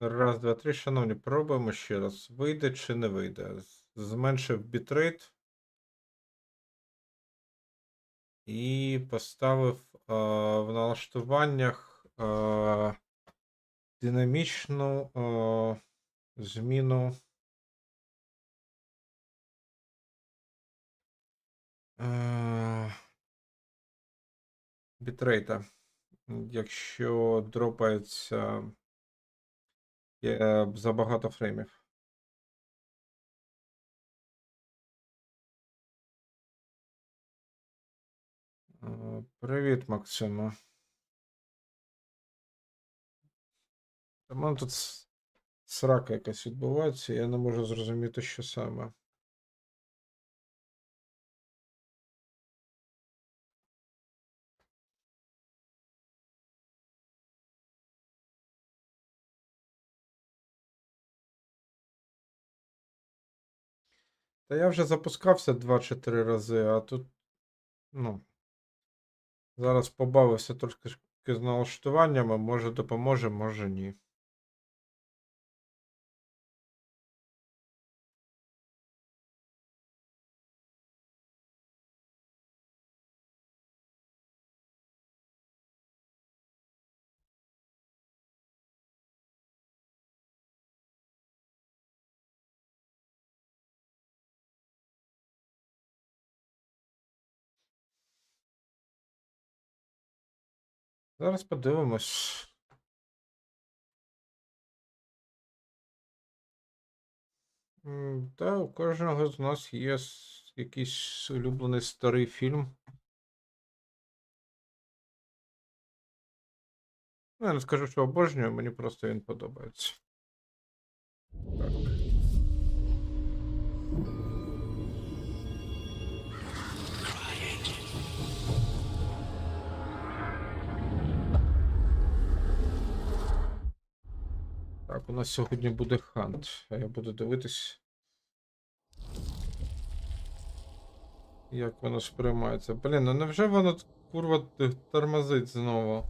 Раз, два, три. Шановні, пробуємо ще раз. Вийде чи не вийде. Зменшив бітрейт. І поставив а, в налаштуваннях а, динамічну а, зміну. а, Бітрейта. Якщо дропається е, забагато фреймів. Е, Привіт, Максима. У мене тут срака якась відбувається, я не можу зрозуміти, що саме. Та я вже запускався 2 чи 3 рази, а тут, ну, зараз побавився трошки з налаштуваннями, може допоможе, може ні. Зараз подивимось. Та у кожного з нас є якийсь улюблений старий фільм. Ну, я не скажу, що обожнюю, мені просто він подобається. Так, у нас сьогодні буде хант, а я буду дивитись. Як воно сприймається. Блін, ну невже воно курва тормозить знову?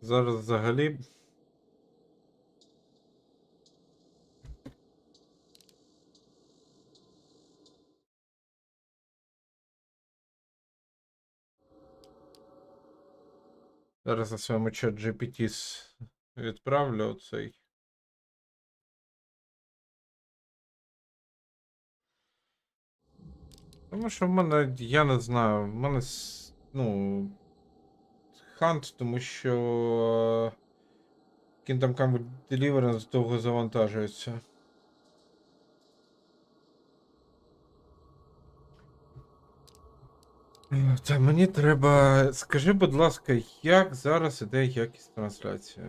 Зараз взагалі. Зараз на своєму чат GPT відправлю оцей. Тому що в мене, я не знаю, в мене, ну, хант, тому що е, Kingdom Come Deliverance довго завантажується. Та мені треба. Скажи, будь ласка, як зараз іде якість трансляції?